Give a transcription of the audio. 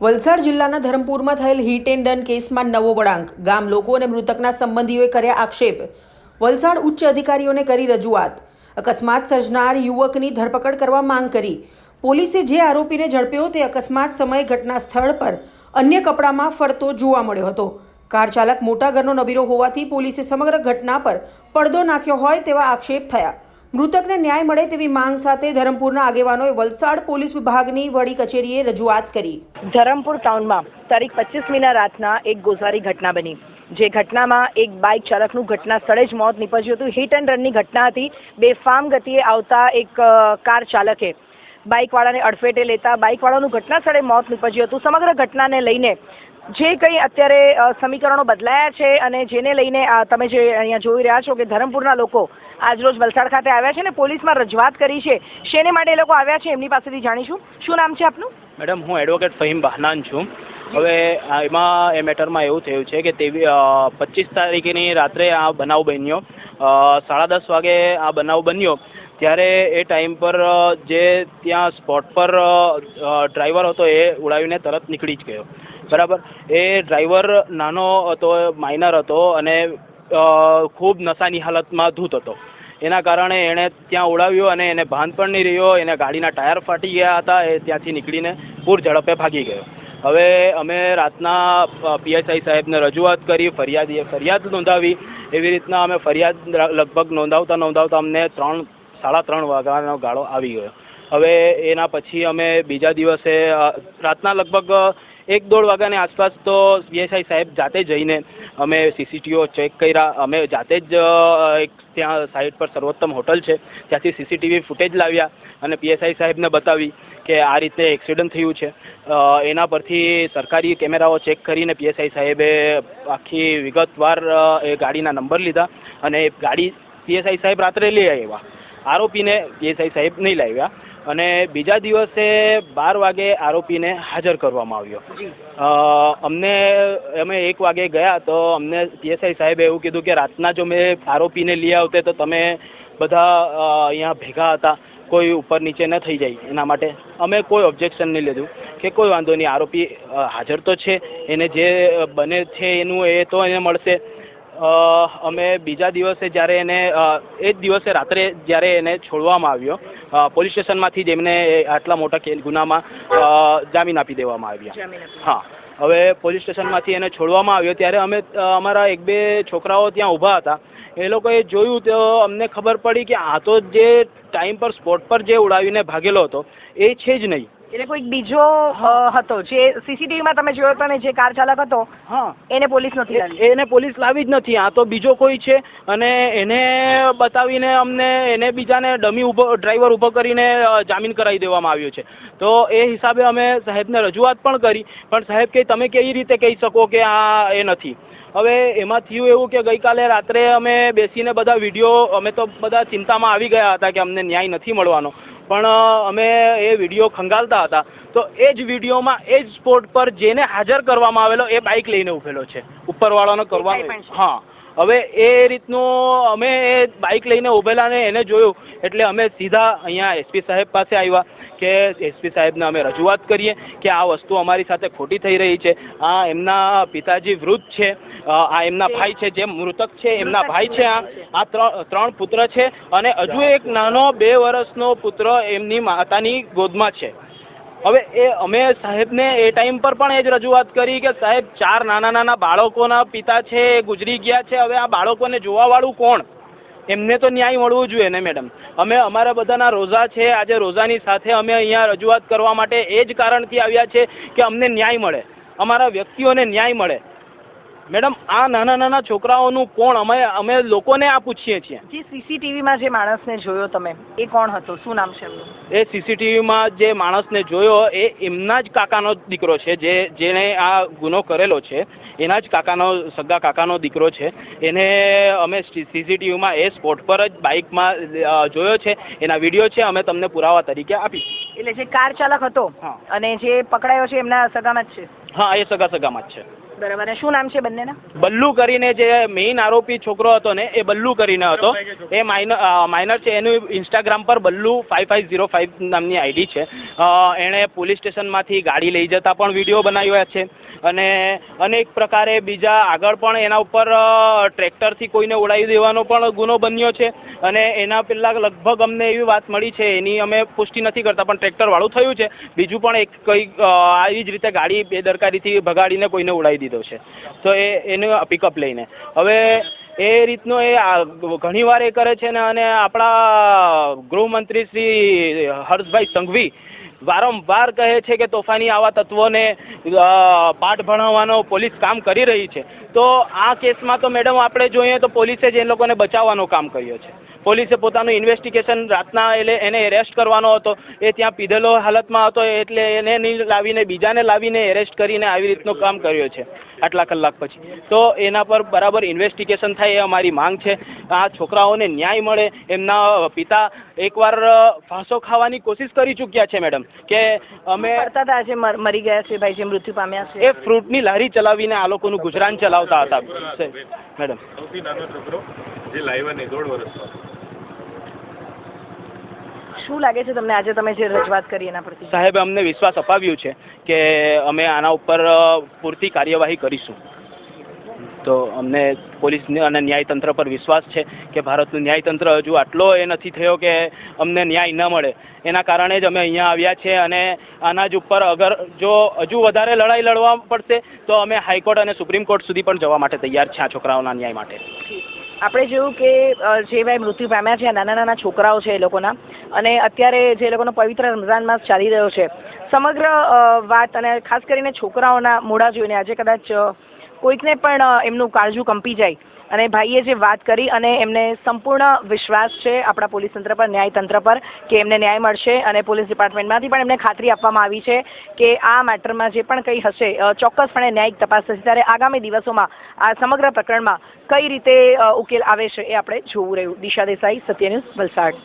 વલસાડ જિલ્લાના ધરમપુરમાં થયેલ hit and done કેસમાં નવો વળાંક. ગામ લોકો અને મૃતકના સંબંધીઓએ કર્યા આક્ષેપ. વલસાડ ઉચ્ચ અધિકારીઓને કરી રજૂઆત. અકસ્માત સર્જનાર યુવકની ધરપકડ કરવા માંગ કરી. પોલીસે જે આરોપીને ઝડપ્યો તે અકસ્માત સમયે ઘટના સ્થળ પર અન્ય કપડામાં ફરતો જોવા મળ્યો હતો. કાર ચાલક મોટા ઘરનો નબીરો હોવાથી પોલીસે સમગ્ર ઘટના પર પડદો નાખ્યો હોય તેવા આક્ષેપ થયા. મૃતકને ન્યાય મળે તેવી માંગ સાથે ધરમપુરના આગેવાનોએ વલસાડ પોલીસ વિભાગની વડી કચેરીએ રજૂઆત કરી. ધરમપુર ટાઉનમાં તારીખ પચીસમીના રાતના એક ગોઝારી ઘટના બની. જે ઘટનામાં એક બાઇક ચાલકનું ઘટના સ્થળે જ મોત નીપજ્યું હતું. હિટ એન્ડ રનની ઘટના હતી. બેફામ ગતિએ આવતા એક કાર ચાલકે બાઇકવાળાને અડફેટે લેતા બાઇકવાળાનું ઘટના સ્થળે મોત નીપજ્યું હતું. સમગ્ર ઘટનાને લઈને જે કંઈ અત્યારે સમીકરણો બદલાયા છે અને જેને લઈને તમે જે અહીંયા જોઈ રહ્યા છો કે ધરમપુરના લોકો આજરોજ વલસાડ ખાતે આવ્યા છે ને પોલીસમાં રજૂઆત કરી છે, શેને માટે એ લોકો આવ્યા છે એમની પાસેથી જાણીશું. શું નામ છે આપનું? મેડમ, હું એડવોકેટ ફહીમ બહનાન છું. હવે એમાં, એ મેટરમાં એવું થયું છે કે તેવી પચીસ તારીખની રાત્રે આ બનાવ બન્યો. સાડા દસ વાગે આ બનાવ બન્યો. ત્યારે એ ટાઈમ પર જે ત્યાં સ્પોટ પર ડ્રાઈવર હતો એ ઉડાવીને તરત નીકળી જ ગયો. બરાબર? એ ડ્રાઈવર નાનો હતો માઇનર હતો અને ખૂબ નશાની હાલતમાં ધૂત હતો. એના કારણે એણે ત્યાં ઉડાવ્યો અને એને ભાન પણ નહીં રહ્યો. એને ગાડીના ટાયર ફાટી ગયા હતા, એ ત્યાંથી નીકળીને પૂર ઝડપે ભાગી ગયો. હવે અમે રાતના પીએસઆઈ સાહેબને રજૂઆત કરી, ફરિયાદ ફરિયાદ નોંધાવી. એવી રીતના અમે ફરિયાદ લગભગ નોંધાવતા નોંધાવતા અમને ત્રણ સાડા ત્રણ વાગ્યાનો ગાળો આવી ગયો. હવે એના પછી અમે બીજા દિવસે રાતના લગભગ એક દોઢ વાગ્યાની આસપાસ તો પીએસઆઈ સાહેબ જાતે જઈને અમે સીસીટીવીઓ ચેક કર્યા. અમે જાતે જ એક ત્યાં સાઈડ પર સર્વોત્તમ હોટલ છે. ત્યાંથી સીસીટીવી ફૂટેજ લાવ્યા અને પીએસઆઈ સાહેબને બતાવી કે આ રીતે એક્સિડન્ટ થયું છે. એના પરથી સરકારી કેમેરાઓ ચેક કરીને પીએસઆઈ સાહેબે આખી વિગતવાર એ ગાડીના નંબર લીધા અને એ ગાડી પીએસઆઈ સાહેબ રાત્રે લઈ આવ્યા. આરોપીને પીએસઆઈ સાહેબ નહીં લાવ્યા. અને બીજા દિવસે બાર વાગે આરોપીને હાજર કરવામાં આવ્યો. અમને, અમે એક વાગે ગયા તો અમને પીએસઆઈ સાહેબે એવું કીધું કે રાતના જો મેં આરોપીને લઈ આવતે તો તમે બધા અહીંયા ભેગા હતા. કોઈ ઉપર નીચે ન થઈ જાય એના માટે. અમે કોઈ ઓબ્જેક્શન નહીં લીધું કે કોઈ વાંધો નહીં. આરોપી હાજર તો છે. એને જે બને છે એનું એ તો એને મળશે. અમે બીજા દિવસે જ્યારે એને એ જ દિવસે રાત્રે જ્યારે એને છોડવામાં આવ્યો પોલીસ સ્ટેશનમાંથી જ એમને આટલા મોટા ગુનામાં જામીન આપી દેવામાં આવ્યા. હા. હવે પોલીસ સ્ટેશનમાંથી એને છોડવામાં આવ્યો ત્યારે અમે અમારા એક બે છોકરાઓ ત્યાં ઊભા હતા. એ લોકોએ જોયું તો અમને ખબર પડી કે આ તો જે ટાઈમ પર સ્પોટ પર જે ઉડાવીને ભાગેલો હતો એ છે જ નહીં. એટલે કોઈક બીજો હતો જે સીસીટીવીમાં તમે જોયો હતો ને જે કાર ચાલક હતો એને પોલીસ નથી લાવી. એને પોલીસ લાવી જ નથી. આ તો બીજો કોઈ છે. અને એને બતાવીને અમને એને બીજાને ડમી ઊભો ડ્રાઈવર ઊભો કરીને જામીન કરાવી દેવામાં આવ્યો છે. તો એ હિસાબે અમે સાહેબને રજૂઆત પણ કરી. પણ સાહેબ કે તમે કેવી રીતે કહી શકો કે આ એ નથી? હવે એમાં થયું એવું કે ગઈકાલે રાત્રે અમે બેસીને બધા વીડિયો અમે તો બધા ચિંતામાં આવી ગયા હતા કે અમને ન્યાય નથી મળવાનો. પણ અમે એ વીડિયો ખંગાલતા હતા. તો એ જ વિડીયોમાં એ જ સ્પોટ પર જેને હાજર કરવામાં આવેલો એ બાઇક લઈને ઉભેલો છે. ઉપરવાળાનો કરવાનો હા. હવે એ રીતનું અમે એ બાઇક લઈને ઉભેલા ને એને જોયું, એટલે અમે સીધા અહીંયા એસપી સાહેબ પાસે આવ્યા કે એસપી સાહેબને અમે રજૂઆત કરીએ કે આ વસ્તુ અમારી સાથે ખોટી થઈ રહી છે. આ એમના પિતાજી વૃદ્ધ છે આ એમના ભાઈ છે, જે મૃતક છે, એમના ભાઈ છે, આ આ ત્રણ પુત્ર છે અને હજુ એક નાનો બે વર્ષનો પુત્ર એમની માતાની ગોદમાં છે. હવે એ અમે સાહેબને એ ટાઈમ પર પણ એ જ રજૂઆત કરી કે સાહેબ, ચાર નાના નાના બાળકોના પિતા છે એ ગુજરી ગયા છે, હવે આ બાળકોને જોવાવાળું કોણ? એમને તો ન્યાય મળવું જોઈએ ને મેડમ. અમે અમારા બધાના રોઝા છે, આજે રોઝાની સાથે અમે અહીંયા રજૂઆત કરવા માટે એ જ કારણથી આવ્યા છે કે અમને ન્યાય મળે. અમારા વ્યક્તિઓને ન્યાય મળે. મેડમ આ નાના નાના છોકરાઓનું કોણ? અમે અમે લોકોને આ પૂછીએ છીએ. જે સીસીટીવીમાં જે માણસને જોયો તમે એ કોણ હતો? શું નામ છે એમનું? એ સીસીટીવીમાં જે માણસને જોયો એ એમના જ કાકાનો દીકરો છે જે જેણે આ ગુનો કરેલો છે. એના જ કાકાનો સગા કાકાનો દીકરો છે. એને અમે સીસીટીવીમાં એ સ્પોટ પર જ બાઇકમાં જોયો છે. એના વીડિયો છે અમે તમને પુરાવા તરીકે આપી એટલે જે કાર ચાલક હતો. અને જે પકડાયો છે એમના સગામાં જ છે? હા એ સગા સગામાં જ છે. બરાબર. શું નામ છે બંનેના? બલ્લુ કરીને જે મેઇન આરોપી છોકરો હતો ને એ બલ્લુ કરીને હતો. એ માઇનર માઇનર છે. એનું ઇન્સ્ટાગ્રામ પર Ballu five five zero five નામની આઈડી છે. એણે પોલીસ સ્ટેશનમાંથી ગાડી લઈ જતા પણ વીડિયો બનાવ્યા છે. અને અનેક પ્રકારે બીજા આગળ પણ એના ઉપર ટ્રેક્ટરથી કોઈને ઉડાવી દેવાનો પણ ગુનો બન્યો છે. અને એના પેલા લગભગ અમને એવી વાત મળી છે, એની અમે પુષ્ટિ નથી કરતા, પણ ટ્રેક્ટરવાળું થયું છે. બીજું પણ એક કઈ આવી જ રીતે ગાડી બેદરકારીથી ભગાડીને કોઈને ઉડાવી દીધો છે. તો એ, એનું પિકઅપ લઈને. હવે એ રીતનો એ ઘણી વાર એ કરે છે ને, અને આપણા ગૃહમંત્રી શ્રી હર્ષભાઈ સંઘવી વારંવાર કહે છે કે તોફાની આવા તત્વોને પાઠ ભણાવવાનો પોલીસ કામ કરી રહી છે. તો આ કેસમાં તો મેડમ આપણે જોઈએ તો પોલીસે જ એ લોકોને બચાવવાનું કામ કર્યું છે. પોલીસે પોતાનું ઇન્વેસ્ટિગેશન રાતના એટલે એને એરેસ્ટ કરવાનો હતો. એ ત્યાં પીધેલો હાલતમાં હતો એટલે એને નહીં લાવીને બીજાને લાવીને એરેસ્ટ કરીને આવી રીતનું કામ કર્યો છે આટલા કલાક પછી. તો એના પર બરાબર ઇન્વેસ્ટિગેશન થાય એ અમારી માંગ છે. આ છોકરાઓને ન્યાય મળે એમના પિતા એકવાર ફાંસો ખાવાની કોશિશ કરી ચૂક્યા છે મેડમ કે અમે કરતા હતા આજે મર- ગયા છે ભાઈ જે મૃત્યુ પામ્યા છે. એ ફ્રૂટની લારી ચલાવીને આ લોકોનું ગુજરાન ચલાવતા હતા. મેડમ સૌથી નાનો છોકરો જે લાવ્યા નહીં દોઢ વર્ષનો શું લાગે છે તમને આજે તમે જે રજૂઆત કરી એના પરથી? સાહેબ અમને વિશ્વાસ અપાવ્યો છે કે અમે આના ઉપર પૂરતી કાર્યવાહી કરીશું. તો અમને પોલીસ અને ન્યાયતંત્ર પર વિશ્વાસ છે કે ભારતનું ન્યાયતંત્ર હજુ આટલો એ નથી થયો કે અમને ન્યાય ન મળે. એના કારણે જ અમે અહીંયા આવ્યા છે અને આના જ ઉપર અગર જો હજુ વધારે લડાઈ લડવા પડશે તો અમે હાઈકોર્ટ અને સુપ્રીમ કોર્ટ સુધી પણ જવા માટે તૈયાર છે આ છોકરાઓના ન્યાય માટે. આપણે જોયું કે જે ભાઈ મૃત્યુ પામ્યા છે નાના નાના છોકરાઓ છે એ લોકોના. અને અત્યારે જે લોકોનો પવિત્ર રમઝાન માસ ચાલી રહ્યો છે. સમગ્ર વાત અને ખાસ કરીને છોકરાઓના મોઢા જોઈને આજે કદાચ કોઈકને પણ એમનું કાળજું કંપી જાય. અને ભાઈએ જે વાત કરી અને એમને સંપૂર્ણ વિશ્વાસ છે આપણા પોલીસ તંત્ર પર ન્યાયતંત્ર પર, કે એમને ન્યાય મળશે અને પોલીસ ડિપાર્ટમેન્ટમાંથી પણ એમને ખાતરી આપવામાં આવી છે કે આ મેટરમાં જે પણ કંઈ હશે ચોક્કસપણે ન્યાયિક તપાસ થશે ત્યારે આગામી દિવસોમાં આ સમગ્ર પ્રકરણમાં કઈ રીતે ઉકેલ આવે છે એ આપણે જોવું રહ્યું. દિશા દેસાઈ સત્ય ન્યૂઝ વલસાડ.